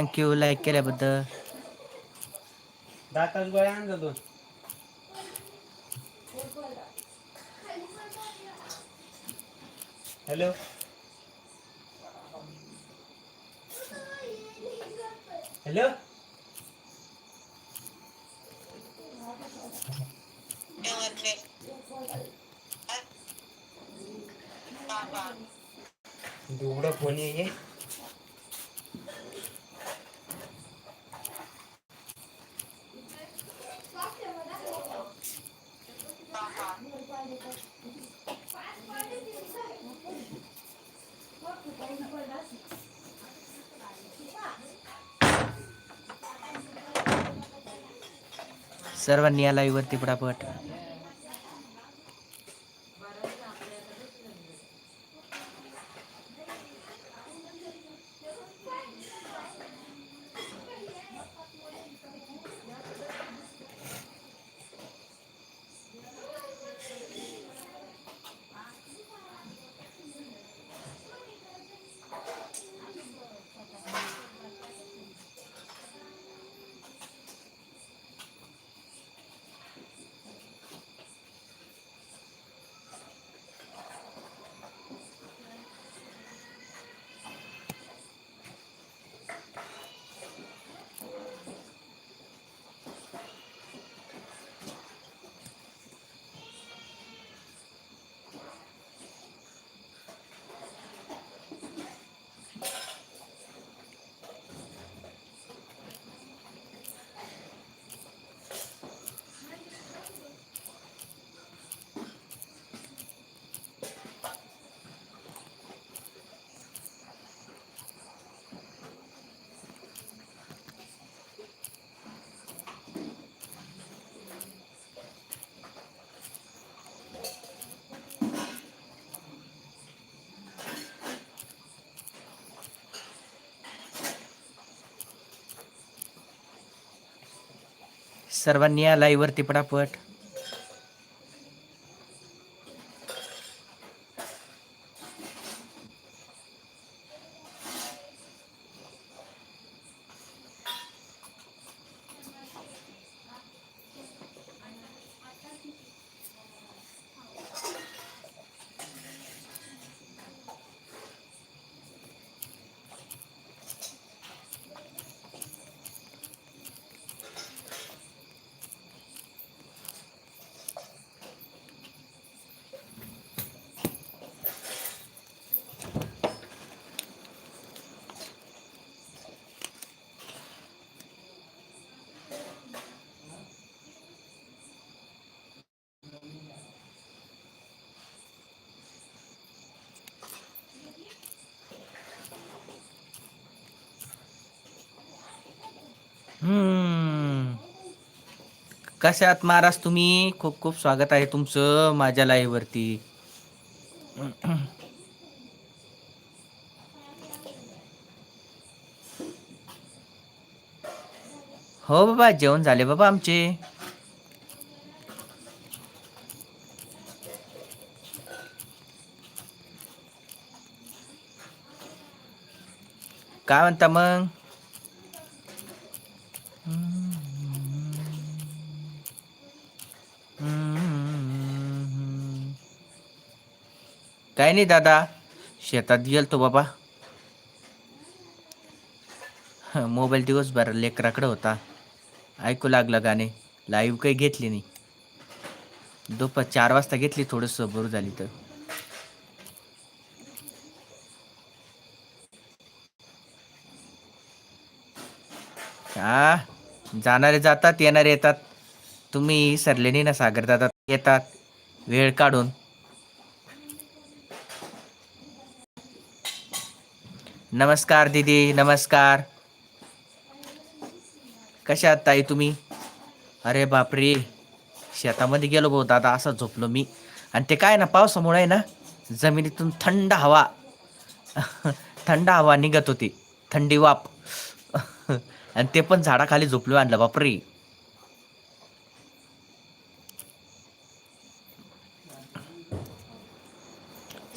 Thank you like केल्याबद्दल. दाताच गोळ्या आणजा दोन. हॅलो. हॅलो. दुबडं फोन ये सर्वांनी या लाईव्हवरती पटापट. सर्वांनी या लाईव्हवरती पटापट कसे आहात महाराज तुम्ही? खूप खूप स्वागत आहे तुमचं माझ्या लाईव्ह वरती हो बाबा जेवण झाले बाबा आमचे. काय म्हणता मग? काय नाही दादा शेतात गेलतो बाबा. मोबाईल दिवसभर लेकराकडे होता. ऐकू लागलं गाणे लाईव्ह काही घेतली नाही. दुपार चार वाजता घेतली थोडंसं बरं झाली तर. हा जाणारे जातात येणारे येतात. तुम्ही सरले ना सागर दादा येतात. वेळ काढून. नमस्कार दीदी नमस्कार. कशा आहात ताई तुम्ही? अरे बापरे. शेतामध्ये गेलो भाऊ दादा असा झोपलो मी. आणि ते काय ना पावसामुळे आहे ना जमिनीतून थंड हवा. थंड हवा निघत होती. थंडी वाप. आणि ते पण झाडाखाली झोपलो आणलं बापरे.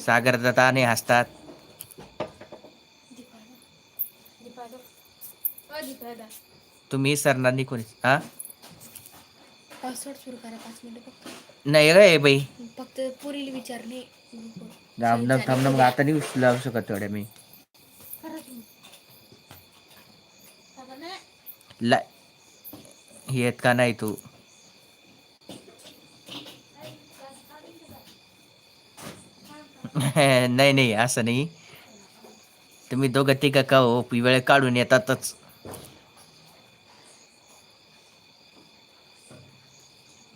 सागर दादा आणि हसतात. तुम्ही सरणार नाही कोणी हा? पासवर्ड सुरू करा पाच मिनिटं फक्त. नाही रे बाई. फक्त पुरीला विचारणे. थांब ना थांब ना मग आता नाही उचलू शकत तेवढ्या मी. ला येत का नाही तू? नाही नाही असं नाही. तुम्ही दोघं तिघं का हो? वेळ काढून येतातच.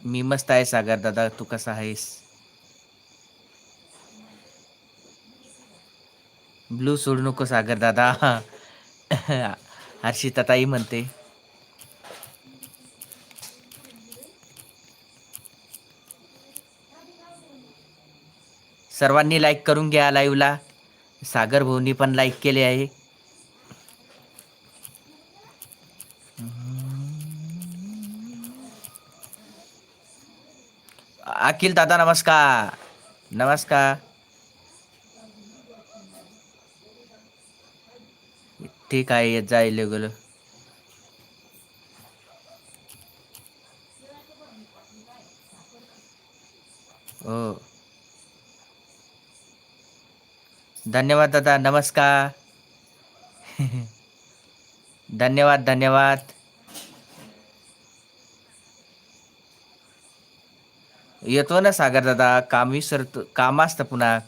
मी मस्त आहे सागर दादा. तू कसा आहेस? ब्लू सोडू नको सागर दादा. हर्षिता ताई म्हणते. सर्वांनी लाईक करून घ्या लाईव्हला सागर भाऊनी पण लाईक केले आहे. अखिल दादा नमस्कार. नमस्कार. ठीक आहे येत जाईल गेलो? धन्यवाद दादा नमस्कार. धन्यवाद धन्यवाद. येतो ना सागर दादा काम विसरतो काम असतं पुन्हा.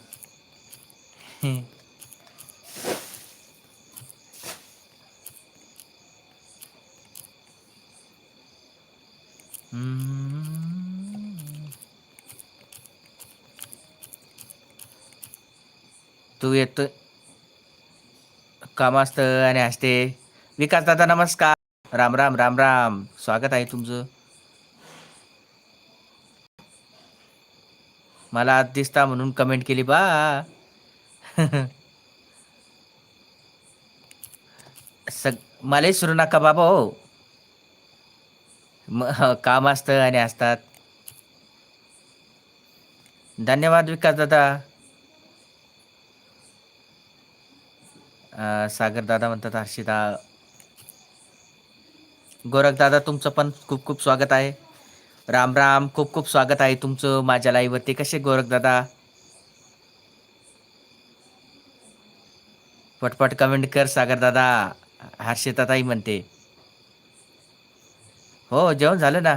तू येतो काम असतं आणि असते विकास दादा नमस्कार. राम राम राम राम. स्वागत आहे तुमचं. मला आज दिसता म्हणून कमेंट केली बा. सग मला विसरू नका बाबा हो. म- काम असतं आणि असतात धन्यवाद विकास दादा. सागरदादा सागर दादा म्हणतात हर्षिदा गोरख दादा तुमचं पण खूप खूप स्वागत आहे. राम राम खूप खूप स्वागत आहे तुमचं माझ्या लाईव्हवरती कसे गोरख दादा? पटपट कमेंट कर सागर दादा. म्हणते. हो जेवण झालं ना?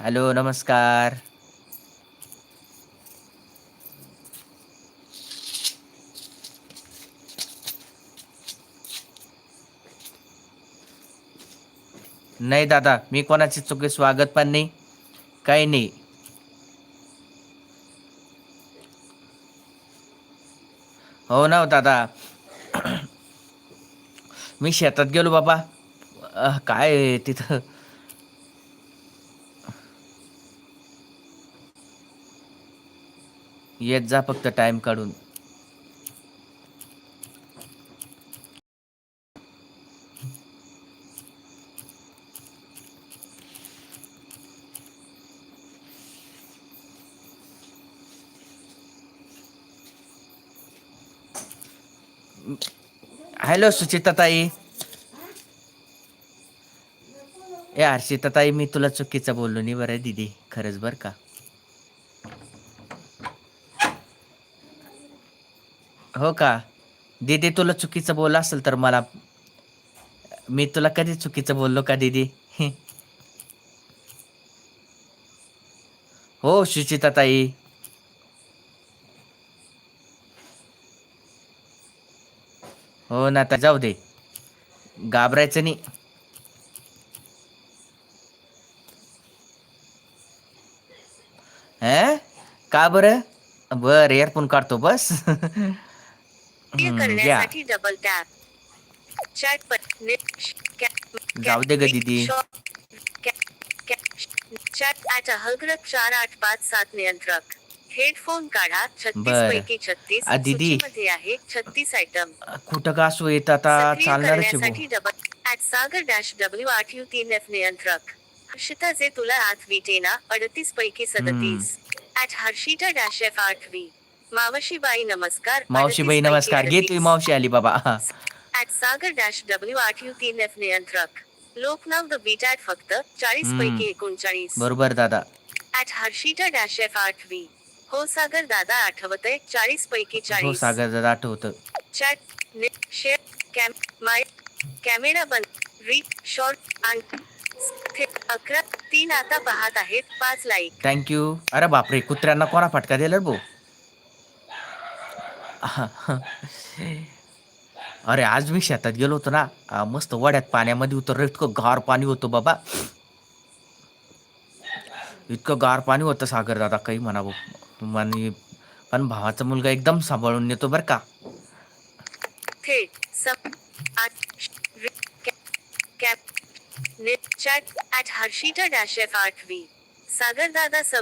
हॅलो नमस्कार. नाही दादा मी कोणाचे चुकी स्वागत पण नाही. काही नाही. हो ना हो दादा. मी शेतात गेलो बाबा. काय तिथं? येत जा फक्त टाइम काढून. हॅलो सुचिता ताई ए हर्षिताताई मी तुला चुकीचं बोललो नाही बरं दीदी खरंच बरं का? हो का? दीदी तुला चुकीचं बोललं असेल तर मला मी तुला कधी चुकीचं बोललो का दीदी? हो सुचिता हो ना आता जाऊ दे घाबरायचं नाही हे का बरं बर एअरफोन काढतो बस क्लिअर हम्म, घ्या करण्यासाठी डबल टॅप चॅट जाऊ दे ग दीदी चॅट चार आठ पाच सात नियंत्रक हेडफोन काढा छत्तीस बरं. पैकी छत्तीस. आ, दीदी. मध्ये आहे छत्तीस आयटम कुठं का असो येत आता सक्रिय करण्यासाठी. Double at Sagar dash W आठ यू तीन एफ नियंत्रक. हर्षिताचे तुला आठ विटेना अडतीस पैकी सदतीस. ॲट हर्षिता डॅश एफ आठ वी मावशीबाई नमस्कार मावशीबाई 38 पैकी नमस्कार. घे 38. तुम्ही मावशी आली बाबा. ऍट सागर डॅश डब्ल्यू आठ यू तीन एफ नियंत्रक. लोकनाव द बीट ऍट फक्त चाळीस हम्म. पैकी एकोणचाळीस. बरोबर दादा. ऍट हर्षिता डॅश एफ आठ व्ही हो सागर दादा आठवतय. चाळीस पैकी हो चाळीस. सागर दादा आठवतं. चॅट ने शेअर कॅम माय कॅमेरा बंद रीड शॉर्ट आणि थे- अकरा तीन आता पाहत आहेत पाच लाईक. थँक्यू अरे बापरे कुत्र्यांना कोणा फटका दिला रे भाऊ अरे आज मी शेतात गेलो होतो ना आ, मस्त वड्यात पाण्यामध्ये उतरलो इतकं गार पाणी होतं बाबा. इतकं गार पाणी होतं सागर दादा काही म्हणा भाऊ आणि पण भावाचा मुलगा एकदम सांभाळून नेतो बरं का. थेट सब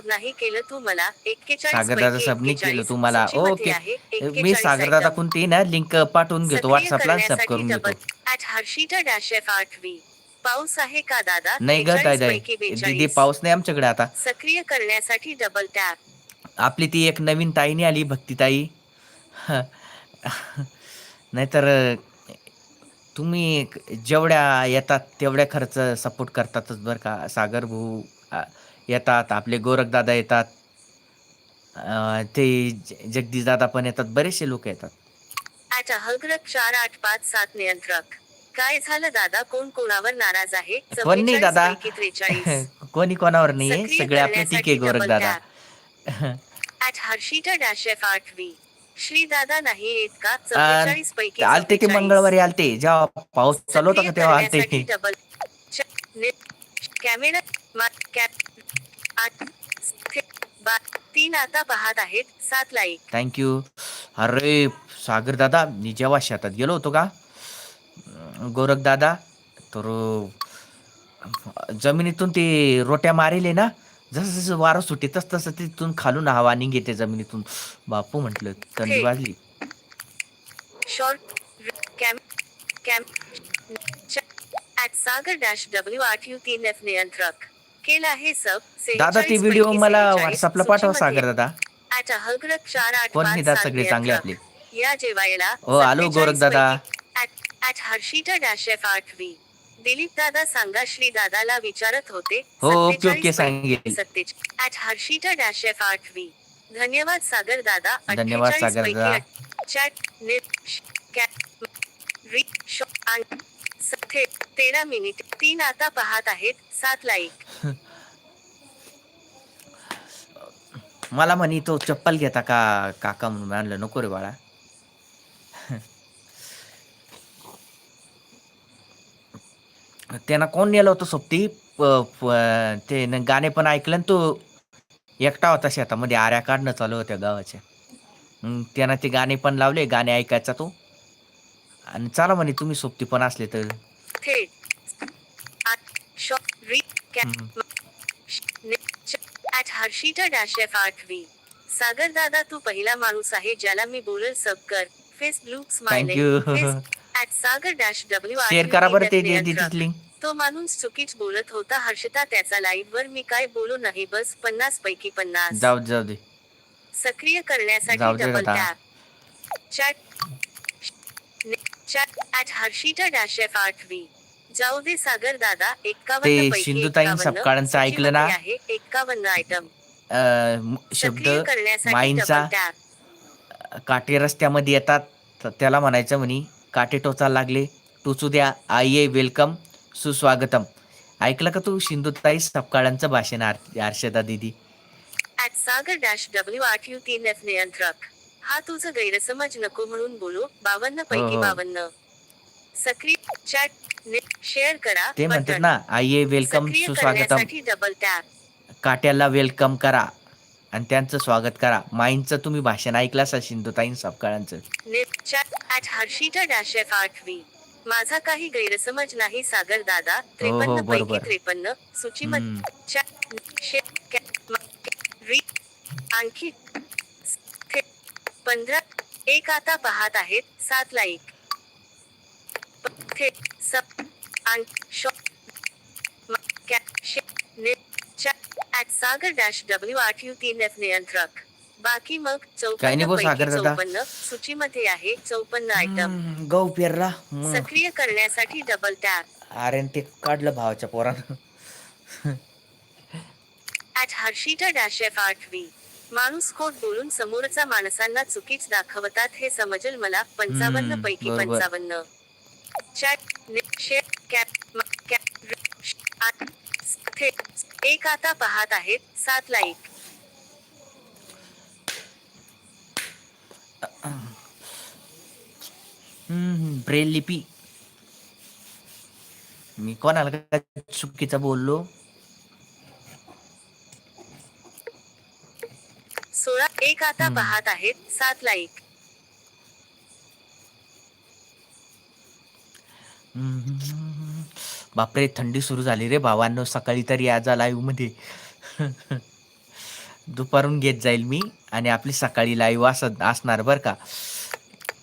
नाही केलं तू मला एक्केचाळीस सागर दादा पैकी सबनी केलं 41 तुम्हाला सूचीमध्ये ओके. मी 41 सागर दादा item. कोणती ना लिंक पाठवून घेतो. व्हॉट्सअपला सब करून घेतो. पाऊस आहे का दादा? नाही ग 41 दादा पैकी दीदी 42. पाऊस नाही आमच्याकडे आता. सक्रिय करण्यासाठी डबल टॅप आपली ती एक नवीन ताईने आली भक्तिताई. नाहीतर तुम्ही जेवढ्या येतात तेवढ्या खर्च सपोर्ट करतातच बरं का. सागर भाऊ येतात आपले गोरखदादा येतात. ते जगदीशदादा पण येतात बरेचसे लोक येतात. अहग्रक चार आठ पाच सात नियंत्रक. काय झालं दादा? कोण कोणावर नाराज आहे? पण नाही 44 दादा. पैकी 43. कोणी कोणावर नाहीये सक्रिय सगळे आपले ठीक आहे करण्यासाठी double गोरखदादा. ऍट हर्षिता डॅश एफ आठ व्ही श्री दादा नाही येत का आ, चव्वेचाळीस पैकी आलते की 44. मंगळवारी आलते? जेव्हा पाऊस चालू होता का सक्रिय तेव्हा करण्यासाठी आलते double. च- ने- कॅमेरा मा- कॅप आठ थे- बा- तीन आता पाहत आहेत. सात लाईक थँक्यू अरे सागर दादा मी जेव्हा शेतात गेलो होतो का? गोरख दादा तर अं, जमिनीतून ते रोट्या मारेले ना जसं जसं वारं सुटे तस तसं तिथून खालून हवा निघेते जमिनीतून बापू म्हटलं थंडी. वाजली short cam cam at Sagar dash W आठ यू तीन एफ नियंत्रक केला आहे सब दादा ती 46 व्हिडिओ मला 46 व्हॉट्सअपला पाठवा. सागर दादा कोण सात सगळे चांगले. आपले या जेवायला हो, आलो 47 गोरख दादा. ऍट- हर्षिता डॅश एफ आठ व्ही दिलीप दादा सांगा श्री दादाला विचारत होते हो ओके 47 ओके सांगेल. सत्तेच ऍट हर्षिता डॅश एफ आठ व्ही धन्यवाद सागर दादा. धन्यवाद 48 सागर दादा. चॅट नेट तेरा मिनिट तीन आता पाहत आहेत. सात लाईक मला म्हणे तो चप्पल घेता का काका? म्हणून आणलं नको रे बाळा. त्यांना कोण नेलं होतं सोबती? ते गाणे पण ऐकलं ना तो एकटा होता शेतामध्ये आऱ्या काढणं चालू होत्या गावाच्या. त्यानं ते गाणे पण लावले गाणे ऐकायचा तो. आणि चला म्हणे तुम्ही सोबती पण असले तर. सागर दादा तू पहिला माणूस आहे ज्याला मी बोलल सब कर. Face blue Thank you. At Sagar dash W share करा बरं ते ते लिंक तो माणूस चुकीच बोलत होता. हर्षता त्याचा लाईव्ह वर मी काय बोलू नाही बस पन्नास पैकी पन्नास. जाऊ जाऊ दे. सक्रिय करण्यासाठी जाऊ दे डबल दादा. Tap chat chat at Harshita dash F आठ व्ही जाऊ दे सागर दादा एक्कावन्न ते पैकी सिंधुताई सपकाळांचं ऐकलं ना? एक्कावन्न आयटम अं, म- शब्द सक्रिय करण्यासाठी माईंचा डबल टॅप काटे रस्त्यामध्ये येतात. तर त्याला म्हणायचं म्हणे काटे टोचायला लागले. टोचू द्या. आइये वेलकम सुस्वागतम. ऐकलं का तू सिंधुताई सपकाळांचं भाषण आर- हर्षदा दिदी? ऍट सागर डॅश डब्ल्यू आठ यू तीन एफ नियंत्रक हा तुझं गैरसमज नको म्हणून बोलू. बावन्न पैकी हो. बावन्न. सक्रिय चॅट शेअर करा. ते म्हणतात. ना आइये वेलकम सुस्वागतम. डबल टॅप काट्याला वेलकम करा आणि त्यांचं स्वागत करा. माईंचं तुम्ही भाषण ऐकलं असाल Sindhutai सपकाळांचं? Chat at Harshita dash F आठ व्ही माझा काही गैरसमज नाही सागर दादा. त्रेपन्न पैकी. त्रेपन्न सूचीमध्ये आणखी थे- पंधरा एक आता पाहत आहेत. सात लाईक. सागर डॅश डब्ल्यू आठ यू तीन एफ नियंत्रक. बाकी मग चौपन्न पैकी सागर दादा. चौपन्न. सूचीमध्ये आहे चौपन्न आयटम हम्म, गहू पेरला. मग. सक्रिय करण्यासाठी डबल टॅप अरे ते काढलं भावाच्या पोरानं. ऍट हर्षिटा डॅश एफ आठवी माणूस खोट बोलून समोरचा माणसांना चुकीच दाखवतात हे समजेल मला पंचावन्न हम्म, पैकी बरोबर. पंचावन्न. चॅट ने- शेअर कॅप म- कॅप रि- श- आठ थे- एक आता पाहत आहेत सात लाईक ब्रेल लिपी. मी कोणाला काय चुकीचं बोललो? सोळा एक आता. पाहत आहेत सात लाईक बापरे थंडी सुरू झाली रे भावांनो. सकाळी तरी आज लाईव्हमध्ये. दुपारून घेत जाईल मी आणि आपली सकाळी लाईव्ह असत असणार बर का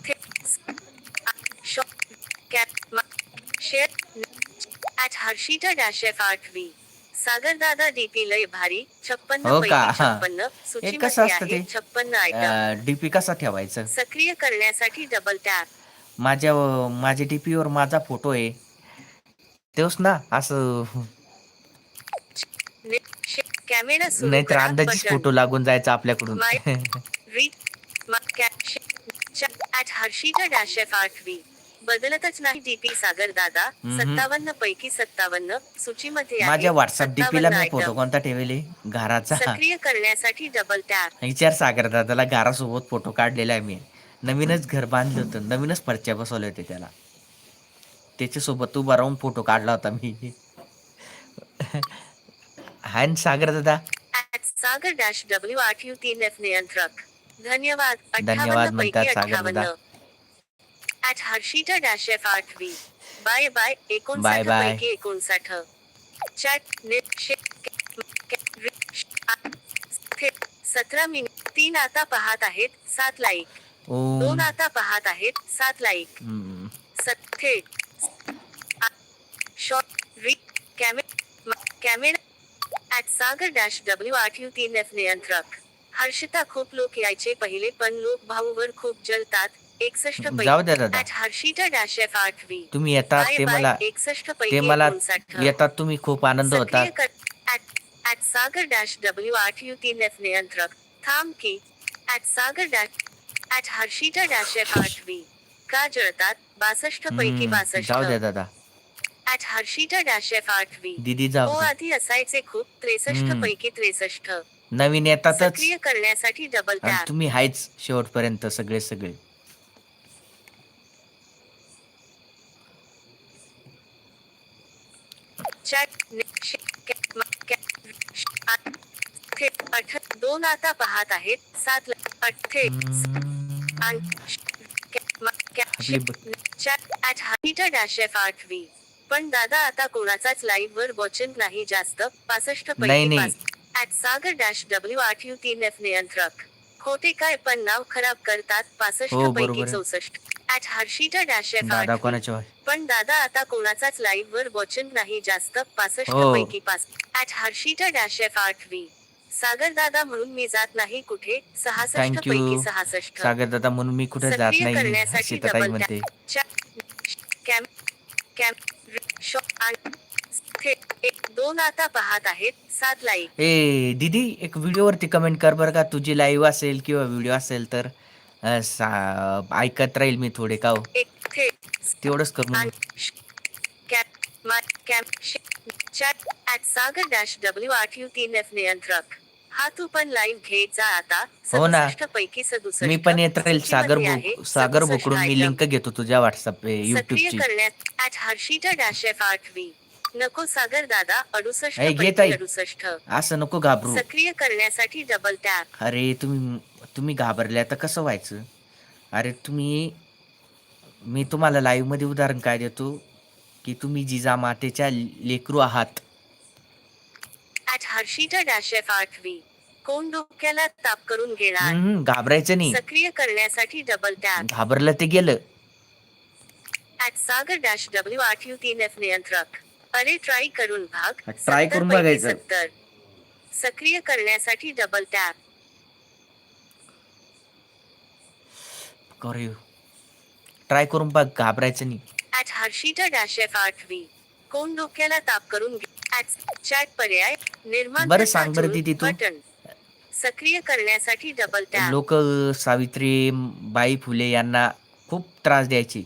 थे- आ- शॉ- कॅप म- share at Harshita dash F आठवी. सागर दादा डीपी लय भारी छप्पन्न हो पैकी का? हा. छप्पन्न. कसं सूचीमध्ये असतं आहे ते? छप्पन्न आयटम डीपी कसा ठेवायचं? सक्रिय करण्यासाठी डबल टॅप माझ्या माझ्या डीपी वर माझा फोटो आहे. तेच ना असं. कॅमेरा सुरू नाहीतर करा, अंदाजीच बटन. फोटो लागून जायचा आपल्याकडून. माय- रीड म- कॅप- शे- च- ऍट एफ आठवी. बदलतच नाही डीपी सागर दादा. सत्तावन्न पैकी सत्तावन्न सूचीमध्ये माझ्या व्हॉट्सअप डीपीला मी 57 फोटो. कोणता ठेवले? घराचा. सक्रिय करण्यासाठी डबल टॅप विचार सागर दादाला घरासोबत फोटो काढलेला आहे मी. नवीनच घर बांधलं होतं. नवीनच परच्या बसवले होते त्याला. त्याच्यासोबत उभा राहून फोटो काढला होता मी. हाय सागर दादा. सागर डॅश डब्ल्यू आठ यू तीन एफ नियंत्रक. धन्यवाद. धन्यवाद म्हणतात सागर दादा. ऍट हर्षिता डॅश एफ आठवी बाय बाय एकोणसाठ. पैकी एकोणसाठ चॅट नेट सतरा मिनिट तीन आता पाहत आहेत सात लाईक दोन ओम आता पाहत आहेत सात लाईक हम्म. सत्थे शॉर्ट री कॅमे camera at Sagar dash W आठ यू तीन एफ नियंत्रक हर्षिता खूप लोक यायचे पहिले पण लोक भाऊवर खूप जलतात एकसष्ट जाऊ द्या दादा. ऍट हर्षिता डॅश एफ आठवी. तुम्ही येतात ते मला एकसष्ट ते मला येतात तुम्ही खूप आनंद at at Sagar dash W आठ यू तीन एफ नियंत्रक. थांब की at Sagar dash at Harshita dash F आठवी. का जळतात? बासष्ट पैकी बासष्ट. जाऊ द्या दादा. ऍट हर्षिता डॅश एफ आठवी. दिदी हो जाऊ द्या. आधी असायचे खूप. त्रेसष्ट. पैकी त्रेसष्ट. नवीन येतातच. सक्रिय करण्यासाठी डबल तुम्ही हायच शेवटपर्यंत सगळे सगळे चॅट ने- शे- कॅ- म- कॅ- श- आ- थे- अठ दोन आता पाहत आहेत. सात आठवी. पण दादा आता कोणाचाच लाईव्ह वर वॉचिंग नाही जास्त. पासष्ट पैकी ऍट सागर डॅश डब्ल्यू आठ यू तीन एफ नियंत्रक. खोटे काय पण नाव खराब करतात. पासष्ट हो, पैकी. चौसष्ट. ऍट हर्षिता डॅश दादा कोणाच्या पण दादा आता कोणाचाच लाईव्ह वर वॉचिंग नाही जास्त पासष्ट हो. पैकी पाच ऍट हर्षिता डॅश एफ आठवी सागर दादा म्हणून मी जात नाही कुठे सहासष्ट पैकी सहासष्ट. सागर दादा म्हणून मी कुठे जात सक्रिय नाही करण्यासाठी सीताताई डबल म्हणते. एक दोन आता पाहत आहेत. सात लाईक ए दीदी एक व्हिडिओवरती कमेंट कर बरं का. तुझी लाईव्ह असेल किंवा व्हिडिओ असेल तर. अं, सा- ऐकत राहील मी थोडे का हो. तेवढंच कर आणि म्हणून. श- कॅप मा कॅप शे- chat at Sagar dash W आठ यू तीन एफ नियंत्रक हा तू पण लाईव्ह घेत जा आता हो ना. 67 पैकी सदुसष्ट मी पण येत राहील सागर सूचीमध्ये भोक आहे सागर 67 भोकडून मी item. लिंक घेतो तुझ्या व्हॉट्सअप सक्रिय युट्यूबची करण्यात ऍट हर्षिता डॅश एफ नको सागर दादा अडुसष्ट ए, घे पैकी ताई. अडुसष्ट असं नको घाबरू सक्रिय करण्यासाठी डबल टॅप अरे तुम्ही तुम्ही घाबरल्या तर कसं व्हायचं? अरे तुम्ही मी तुम्हाला लाईव्हमध्ये उदाहरण काय देतो? की तुम्ही जिजा मातेच्या लेकरू आहात. ऍट हर्षिता डॅश एफ आठवी कोण डोक्याला ताप करून घेणार घाबरायचं नाही. सक्रिय करण्यासाठी डबल टॅप घाबरलं ते गेलं. ऍट सागर डॅश डब्ल्यू आठ यू तीन एफ नियंत्रक. अरे ट्राय करून भाग 70 करून बघायचं. 70. सक्रिय करण्यासाठी डबल टॅप करे. ट्राय करून बघ घाबरायचं नाही. ऍट हर्षिता डॅश एफ आठवी कोण डोक्याला ताप करून चॅट पर्याय निर्माण बरं सांग बरं दीदी तू. बटन सक्रिय करण्यासाठी डबल टॅप लोक सावित्री बाई फुले यांना खूप त्रास द्यायचे.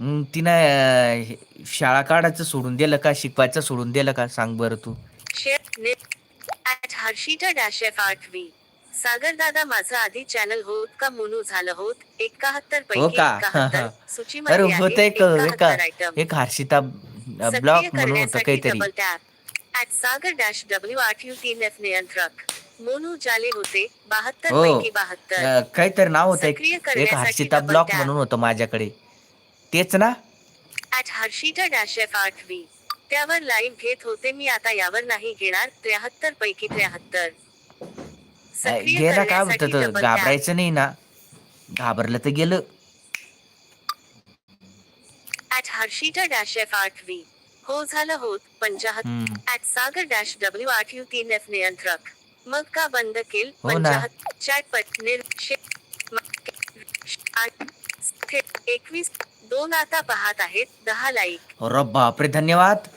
मग तिनं अं, हे- शाळा काढायचं सोडून दिलं का शिकवायचं सोडून दिलं का? सांग बरं तू. Share at Harshita dash F आठवी सागर दादा माझं आधी चॅनल होत का मोनू झालं होत? एकाहत्तर हो पैकी का? एकाहत्तर. अरे सूचीमध्ये होत आहे एक एका 71 item. एक हर्षिता ब्लॉक म्हणून होतं काहीतरी. Double tap at Sagar dash W आठ यू तीन एफ नियंत्रक. मोनू जाले होते बहात्तर हो. पैकी बहात्तर. अं, काहीतरी नाव होतं. एक सक्रिय एक करण्यासाठी हर्षिता double tap. म्हणून होतं माझ्याकडे. तेच ना? ऍट हर्षिता डॅश एफ आठवी त्यावर लाईव्ह घेत होते मी. आता यावर नाही घेणार. त्र्याहत्तर पैकी त्र्याहत्तर. सक्रिय गेला काय करण्यासाठी होतं. घाबरायचं नाही ना. घाबरलं तर गेलं. ऍट हर्षिता डॅश एफ आठवी हो झालं होत पंचाहत्तर. ऍट सागर डॅश डब्ल्यू आठ यू तीन एफ नियंत्रक मग का बंद केल? हो ना. पंचाहत्तर चॅट पट एकवीस दोन आता पाहत आहेत दहा लाईक अरे बापरे धन्यवाद.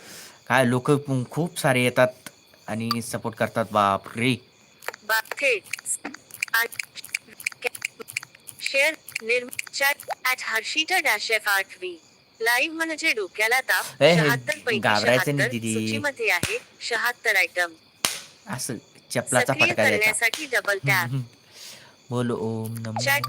काय लोक खूप सारे येतात आणि सपोर्ट करतात. बाप रे बा थेट share निर्म chat at Harshita dash F आठवी लाईव्ह म्हणजे डोक्याला ताप ए, हे शहात्तर पैकी घाबरायचं नाही शहात्तर दीदी. सूचीमध्ये आहे शहात्तर आयटम असं चपलाचा सक्रिय फटका द्यायचा करण्यासाठी डबल टॅप. बोलो ओम नमो. चॅट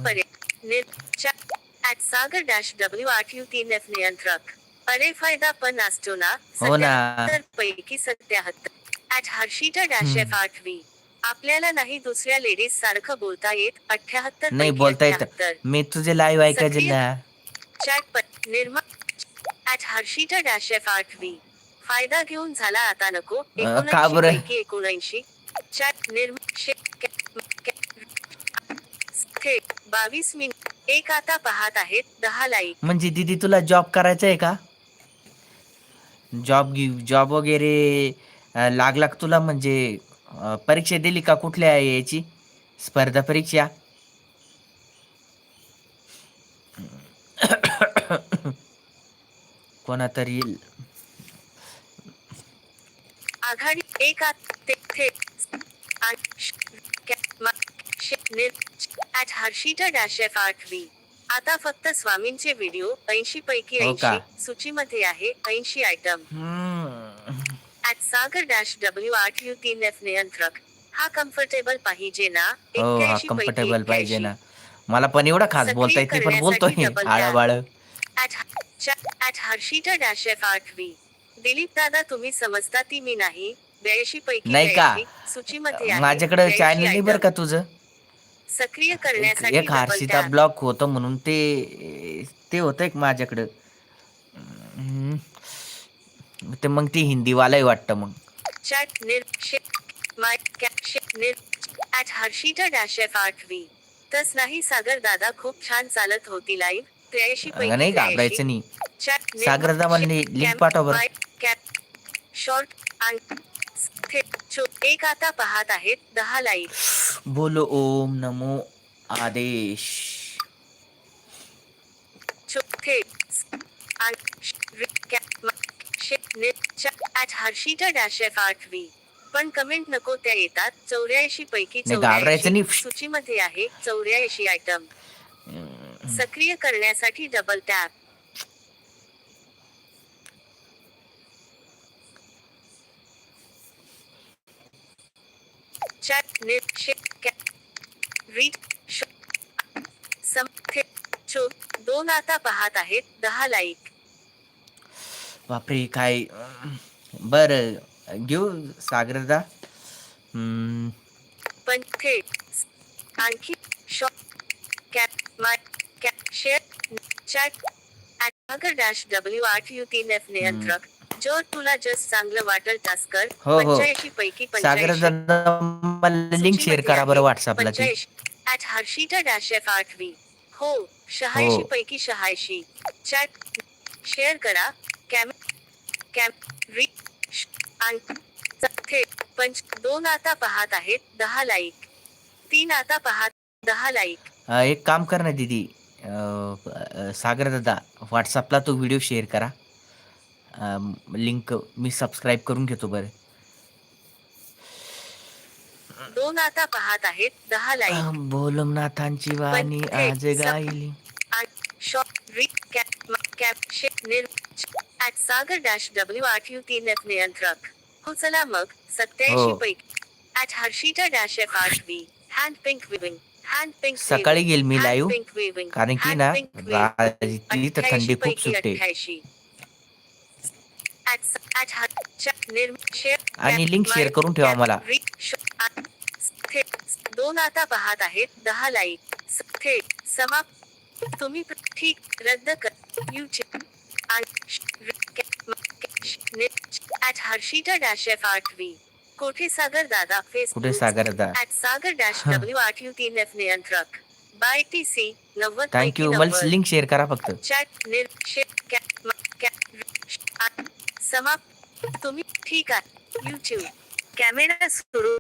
निर chat at Sagar dash W आठ यू तीन एफ नियंत्रक. अरे फायदा पण असतो ना. हो ना. पैकी सत्याहत्तर. ऍट हर्षिता डॅश एफ आठवी आपल्याला नाही दुसऱ्या लेडीज सारखं बोलता येत अठ्याहत्तर नाही बोलता येत. मी तुझे लाईव्ह ऐकायचे ना चॅट निर्मा ऍट हर्षिता डॅश एफ आठवी फायदा घेऊन झाला आता नको. का बरं? एकोणऐंशी. चॅट निर्म बावीस मिनिट एक आता पाहत आहेत दहा लाईक म्हणजे दीदी तुला जॉब करायचा आहे का? जॉब जॉब वगैरे लागला तुला? म्हणजे परीक्षा दिली का कुठल्या याची? स्पर्धा परीक्षा? कोणा तरी आघाडी एक आठवी आता फक्त स्वामींचे व्हिडिओ ऐंशी पैकी हो? ऐंशी सूचीमध्ये आहे ऐंशी item. At Sagar dash W आठ यू तीन एफ नियंत्रक हा कम्फर्टेबल पाहिजे ना हो हा 81 पैकी कम्फर्टेबल पाहिजे 81. ना मला पण एवढं खास बोलता येत नाही पण बोलतोय. आळाबाळ ऍट हर्षिता डॅश एफ आठवी दिलीप दादा तुम्ही समजता ती मी नाही ब्याऐंशी पैकी नाही का? 82 सूचीमध्ये आहे माझ्याकडे 82 चॅनल नाही बरं का. तुझं सक्रिय करण्यासाठी एक double हर्षिता tap. ब्लॉक होतं म्हणून ते ते होतं एक माझ्याकडं हम्म. ते मग ती हिंदीवालाही वाटतं मग. चॅट आठवी तस नाही सागर दादा खूप छान चालत होती लाईव्ह त्र्याऐंशी नाही 83. घाबरायचं नाही. सागर दादा म्हणले, link पाठव बरं. शॉर्ट एक आता पाहत आहेत दहा लाईक बोलो ओम नमो आदेश. ऍट आठवी पण कमेंट नको त्या येतात. चौऱ्याऐंशी पैकी घाबरायचं नाही. 84 सूचीमध्ये आहे चौऱ्याऐंशी आयटम सक्रिय करण्यासाठी double tap chat net read some दोन आता पाहत आहेत. दहा लाईक बापरे काय? बर घेऊ सागरदा. पण थेट आणखी shop cap my cap share chat अगर डॅश डब्ल्यू आठ यू तीन एफ नियंत्रक जर तुला जस्ट चांगलं वाटल टास्क कर हो, हो. पंच्याऐंशी पैकी सागरदा लिंक शेअर करा बरं व्हॉट्सअपला ती. ऍट हर्षिता डॅश एफ आठवी हो शहाऐंशी हो. पैकी शहाऐंशी. चॅट शेअर करा. कॅम कॅम री थेट पंच दोन आता पाहत आहेत दहा लाईक तीन आता पाहत दहा लाईक एक काम कर ना दीदी. अ, सागर दादा व्हॉट्सअपला तो व्हिडिओ शेअर करा. लिंक मी सबस्क्राईब करून घेतो बरं. दोन आता पाहत आहेत दहा लाईक बोलमनाथांची वाणी आज गायली. शॉप री कॅप कॅप शे निर ऍट सागर डॅश डब्ल्यू आठ यू तीन एफ नियंत्रक हो चला मग सत्याऐंशी हो. पैकी ऍट हर्षिता डॅश एफ आठ बी हँड पिंक विविंग हँड पिंक सकाळी गेल मी live. कारण की ना रा- इथं थंडी खूप सुटते. आणि link share करून ठेवा मला. दोन आता पाहत आहेत दहा लाईक. थेट समाप्त. तुम्ही ठीक रद्द कर. YouTube at Harshita dash F आठ व्ही कोठे सागर दादा फेसबुक कुठे सागर दादा ऍट सागर डॅश डब्ल्यू आठ यू तीन एफ नियंत्रक बाय टी सी नव्वद थँक्यू पैकी मला नव्वद. लिंक शेअर करा फक्त चॅट निर शे कॅ- म- कॅ- समाप्त तुम्ही ठीक आहे युट्यूब कॅमेरा सुरू